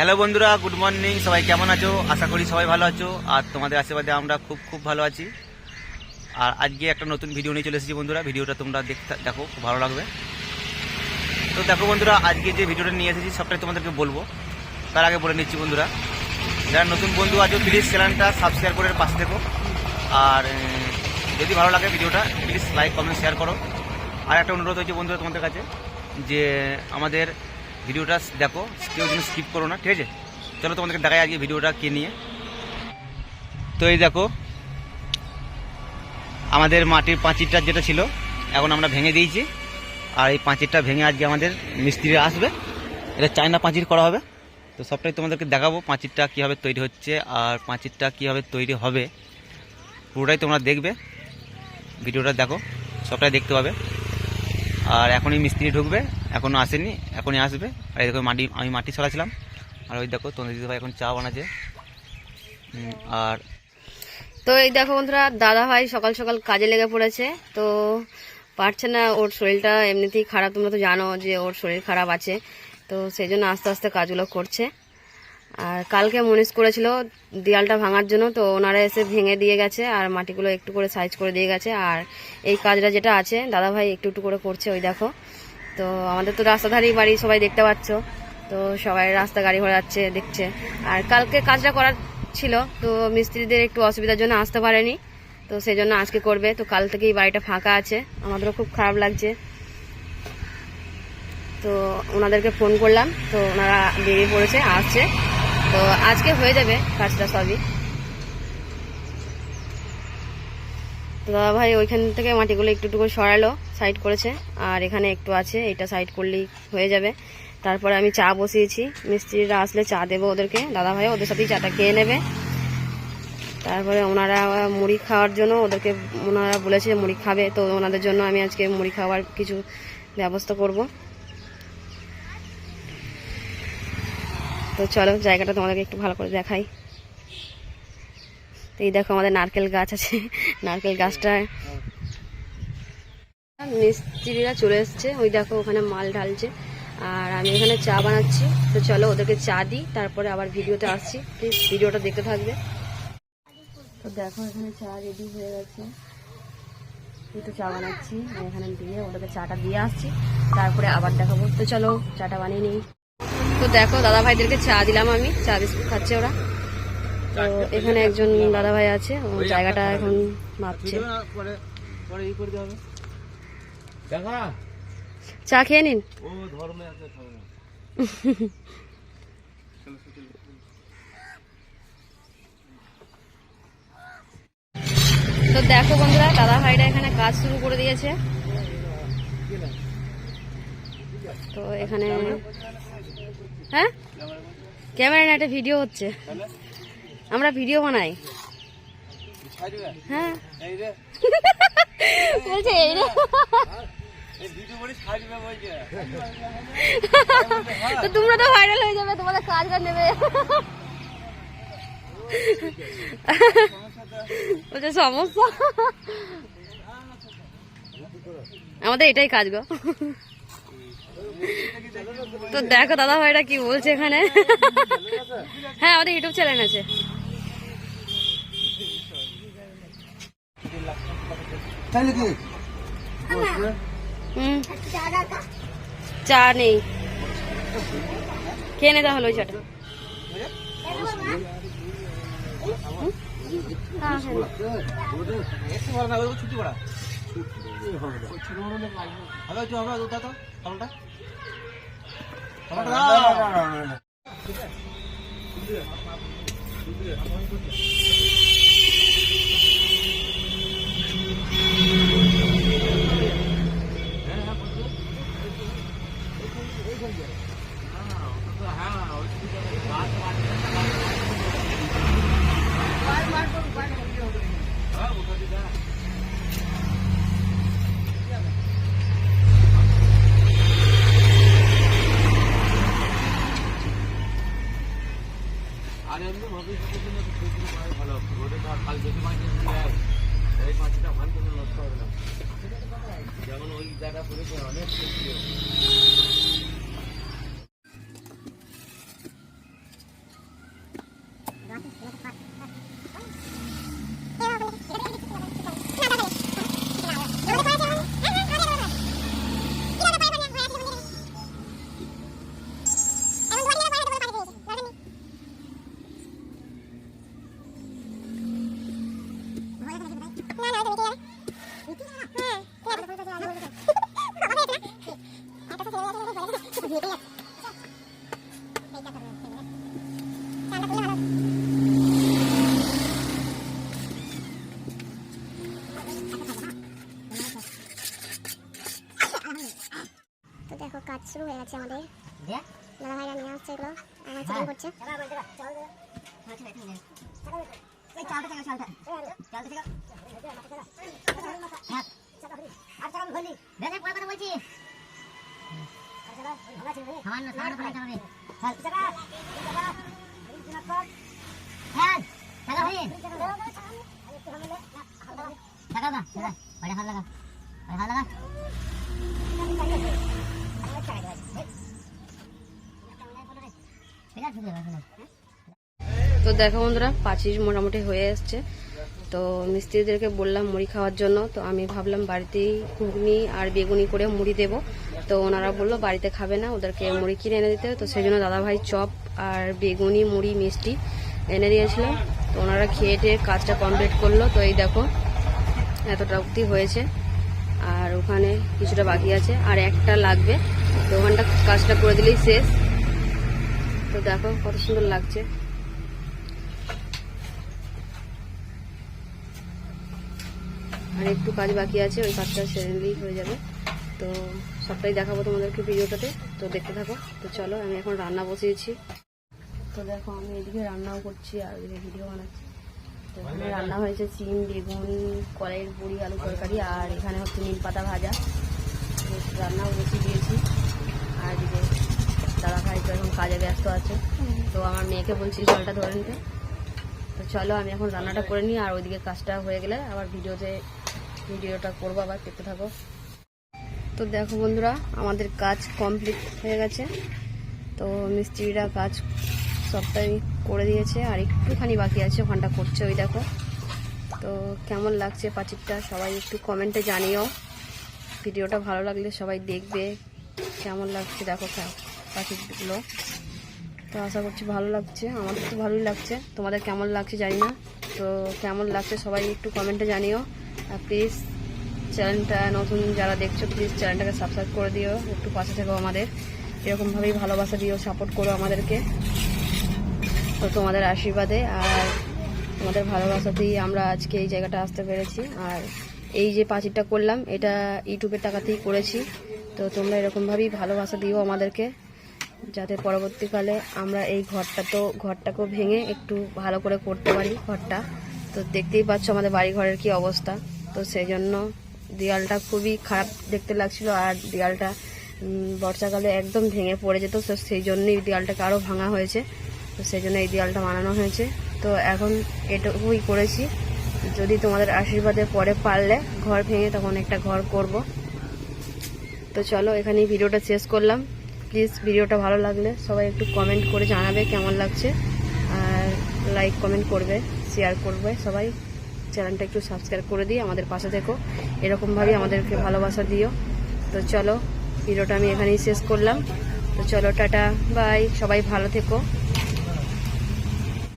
Hello বন্ধুরা, good morning, সবাই কেমন আছো? আশা করি সবাই ভালো আছো। আর তোমাদের আশীর্বাদে আমরা খুব খুব ভালো আছি। আর আজকে একটা নতুন ভিডিও নিয়ে চলে এসেছি বন্ধুরা। ভিডিওটা তোমরা দেখতে, দেখো, খুব ভালো লাগবে। তো দেখো বন্ধুরা, আজকে যে ভিডিওটা নিয়ে এসেছি, সবটাই তোমাদেরকে বলব। তার আগে বলে নিচ্ছি বন্ধুরা, যারা নতুন বন্ধু আছো প্লিজ চ্যানেলটা সাবস্ক্রাইব করে পাশে দেখো আর যদি ভালো লাগে ভিডিওটা প্লিজ লাইক কমেন্ট শেয়ার করো। আর একটা অনুরোধ হচ্ছে বন্ধুরা তোমাদের কাছে, যে আমাদের ভিডিওটা দেখো, কেউ যেন স্কিপ করো না, ঠিক আছে? চলো তোমাদেরকে দেখাই আজকে ভিডিওটা কে নিয়ে। তো এই দেখো, আমাদের মাটির পাঁচিরটা যেটা ছিল, এখন আমরা ভেঙে দিয়েছি। আর এই পাঁচিরটা ভেঙে আজকে আমাদের মিস্ত্রি আসবে। এটা চায়না পাঁচির করা হবে। তো সবটাই তোমাদেরকে দেখাবো, পাঁচিরটা কীভাবে তৈরি হচ্ছে আর পাঁচিরটা কীভাবে তৈরি হবে। পুরোটাই তোমরা দেখবে। ভিডিওটা দেখো, সবটাই দেখতে পাবে। আর এখনই মিস্ত্রি ঢুকবে। এখনও আসেনি, এখনই আসবে। আর দেখো মাটি, আমি মাটি ছড়াছিলাম। আর ওই দেখো তোমাদের দিদি ভাই এখন চা বানাচ্ছে। আর তো এই দেখো বন্ধুরা দাদা ভাই সকাল সকাল কাজে লেগে পড়েছে। তো পারছে না ওর শরীরটা এমনিতেই খারাপ। তোমরা তো জানো যে ওর শরীর খারাপ আছে। তো সেই জন্য আস্তে আস্তে কাজগুলো করছে। আর কালকে মনিস করেছিল দেয়ালটা ভাঙার জন্য। তো ওনারা এসে ভেঙে দিয়ে গেছে আর মাটিগুলো একটু করে সাইজ করে দিয়ে গেছে। আর এই কাজটা যেটা আছে দাদা ভাই একটু একটু করে করছে, ওই দেখো। তো আমাদের তো রাস্তা ধারেই বাড়ি, সবাই দেখতে পাচ্ছ। তো সবাই রাস্তা গাড়ি ঘোড়া যাচ্ছে, দেখছে। আর কালকে কাজটা করার ছিল, তো মিস্ত্রিদের একটু অসুবিধার জন্য আসতে পারেনি। তো সেই জন্য আজকে করবে। তো কাল থেকেই বাড়িটা ফাঁকা আছে। আমাদেরও খুব খারাপ লাগছে। তো ওনাদেরকে ফোন করলাম। তো ওনারা বেরিয়ে পড়েছে, আসছে। তো আজকে হয়ে যাবে কাজটা সবই। তো দাদা ভাই ওইখান থেকে মাটিগুলো একটু একটু সরালো সাইড করেছে। আর এখানে একটু আছে, এটা সাইড করলেই হয়ে যাবে। তারপরে আমি চা বসিয়েছি। মিস্ত্রিরা আসলে চা দেবো ওদেরকে। দাদা ভাই ওদের সাথেই চাটা খেয়ে নেবে। তারপরে ওনারা মুড়ি খাওয়ার জন্য ওদেরকে, ওনারা বলেছে মুড়ি খাবে। তো ওনাদের জন্য আমি আজকে মুড়ি খাওয়ার কিছু ব্যবস্থা করব। তো চলো, জায়গাটা তোমাদেরকে একটু ভালো করে দেখাই। তো এই দেখো আমাদের নারকেল গাছ আছে। নারকেল গাছটা। মিস্ত্রিরা চলে এসছে। ওই দেখো ওখানে মাল ঢালছে। আর আমি এখানে চা বানাচ্ছি। তো চলো ওদেরকে চা দিই, তারপরে আবার ভিডিওতে আসছি। প্লিজ ভিডিওটা দেখতে থাকবে। তো দেখো এখানে চা রেডি হয়ে গেছে। তো চা বানাচ্ছি। আমি এখানে দিয়ে ওদেরকে চাটা দিয়ে আসছি। তারপরে আবার দেখাবো। তো চলো, চাটা বানিয়ে নিই। তো দেখো দাদা ভাইদেরকে চা দিলাম আমি। চা বিস্কুট খাচ্ছে ওরা। তো এখানে একজন দাদা ভাই আছে ও জায়গাটা এখন মাপছে চা খেয়ে নিন। ও ধর্মে আছে ধর্ম। তো দেখো বন্ধুরা দাদা ভাইরা এখানে কাজ শুরু করে দিয়েছে। তো এখানে হ্যাঁ? ক্যামেরা না একটা ভিডিও হচ্ছে। আমরা ভিডিও বানাই। হ্যাঁ। বলছে, এই তো তোমরা তো ভাইরাল হয়ে যাবে, তোমাদের কাজ কাজ নেবে। বলছে, সমস্যা? আমাদের এটাই কাজ গো। তো দেখো দাদা ভাইরা কি বলছে এখানে। হ্যাঁ আমাদের ইউটিউব চ্যানেল আছে। হুম। চা নেই। খেয়ে নে তাহলে ওই চাটা? হ্যাঁ, হ্যাঁ। ছুটি করা হবে আর এমনি ভবিষ্যতের জন্য করাই ভালো ধর কাল মাছ যদি দেয়, এই মাছটা ভালো করে নষ্ট হবে না যেমন ওই জায়গা পড়েছে অনেক Yeah. শুরু হয়ে গেছে আমাদের দাদা ভাইরা নিয়ে আসছে এগুলো আমার চিকেন করছে তো দেখো বন্ধুরা পাঁচিশ মোটামুটি হয়ে আসছে তো মিস্ত্রিদেরকে বললাম মুড়ি খাওয়ার জন্য, তো আমি ভাবলাম বাড়িতেই ঘুগনি আর বেগুনি করে মুড়ি দেব। তো ওনারা বলল বাড়িতে খাবে না, ওদেরকে মুড়ি কিনে এনে দিতে তো সেই জন্য দাদাভাই চপ আর বেগুনি, মুড়ি, মিষ্টি এনে দিয়েছিলাম। তো ওনারা খেয়ে টেয়ে কাজটা কমপ্লিট করল। তো এই দেখো, এতটা অব্দি হয়েছে। আর ওখানে কিছুটা বাকি আছে, আর একটা লাগবে। তো ওখানটা কাজটা করে দিলেই শেষ। তো দেখো কত সুন্দর লাগছে। আর একটু কাজ বাকি আছে, ওই কাজটা সেরে নিলেই হয়ে যাবে। তো সবটাই দেখাবো তোমাদেরকে ভিডিওটাতে, তো দেখতে থাকো। তো চলো, আমি এখন রান্না বসিয়েছি। তো দেখো, আমি এদিকে রান্নাও করছি আর ওদিকে ভিডিও বানাচ্ছি। তো এখানে রান্না হয়েছে সিম বেগুন কলাইয়ের বড়ি, আলু তরকারি আর এখানে হচ্ছে নিম পাতা ভাজা। রান্নাও বসিয়ে দিয়েছি। আর এদিকে দাদা ভাই তো এখন কাজে ব্যস্ত আছে। তো আমার মেয়েকে বলছি জলটা ধরে নিতে। তো চলো, আমি এখন রান্নাটা করে নিই, আর ওইদিকে কাজটা হয়ে গেলে আবার ভিডিওতে ভিডিওটা করব আবার, দেখতে থাকো। তো দেখো বন্ধুরা, আমাদের কাজ কমপ্লিট হয়ে গেছে। তো মিস্ত্রিরা কাজ সবটাই করে দিয়েছে, আর একটুখানি বাকি আছে, ওখানটা করছে ওই দেখো। তো কেমন লাগছে পাঁচিরটা সবাই একটু কমেন্টে জানিও। ভিডিওটা ভালো লাগলে সবাই দেখবে, কেমন লাগছে দেখো পাখিগুলো তো আশা করছি ভালো লাগছে আমাদের তো ভালোই লাগছে। তোমাদের কেমন লাগছে জানি না, তো কেমন লাগছে সবাই একটু কমেন্টে জানিও। আর প্লিজ চ্যানেলটা নতুন যারা দেখছ প্লিজ চ্যানেলটাকে সাবস্ক্রাইব করে দিও, একটু পাশে থেকো আমাদের। এরকমভাবেই ভালোবাসা দিও সাপোর্ট করো আমাদেরকে। তো তোমাদের আশীর্বাদে, আর তোমাদের ভালোবাসাতেই আমরা আজকে এই জায়গাটা আসতে পেরেছি। আর এই যে পাঁচিরটা করলাম, এটা ইউটিউবের টাকাতেই করেছি। তো তোমরা এরকমভাবেই ভালোবাসা দিও আমাদেরকে। যাতে পরবর্তীকালে আমরা এই ঘরটা তো, ঘরটাকেও ভেঙে একটু ভালো করে করতে পারি ঘরটা। তো দেখতেই পাচ্ছ আমাদের বাড়ি ঘরের কি অবস্থা। তো সেই জন্য দেয়ালটা খুবই খারাপ দেখতে লাগছিল আর দেয়ালটা বর্ষাকালে একদম ভেঙে পড়ে যেত তো সেই জন্যই দেয়ালটাকে আরও ভাঙা হয়েছে। তো সেই জন্য এই দেয়ালটা বানানো হয়েছে। তো এখন এটুকুই করেছি। যদি তোমাদের আশীর্বাদে পরে পারলে ঘর ভেঙে তখন একটা ঘর করব। তো চলো এখানেই ভিডিওটা শেষ করলাম। প্লিজ ভিডিওটা ভালো লাগলে সবাই একটু কমেন্ট করে জানাবে কেমন লাগছে। আর লাইক কমেন্ট করবে শেয়ার করবে। সবাই চ্যানেলটা একটু সাবস্ক্রাইব করে দিই আমাদের পাশে থেকো। এরকমভাবেই আমাদেরকে ভালোবাসা দিও। তো চলো, ভিডিওটা আমি এখানেই শেষ করলাম। তো চলো, টাটা বাই সবাই ভালো থেকো।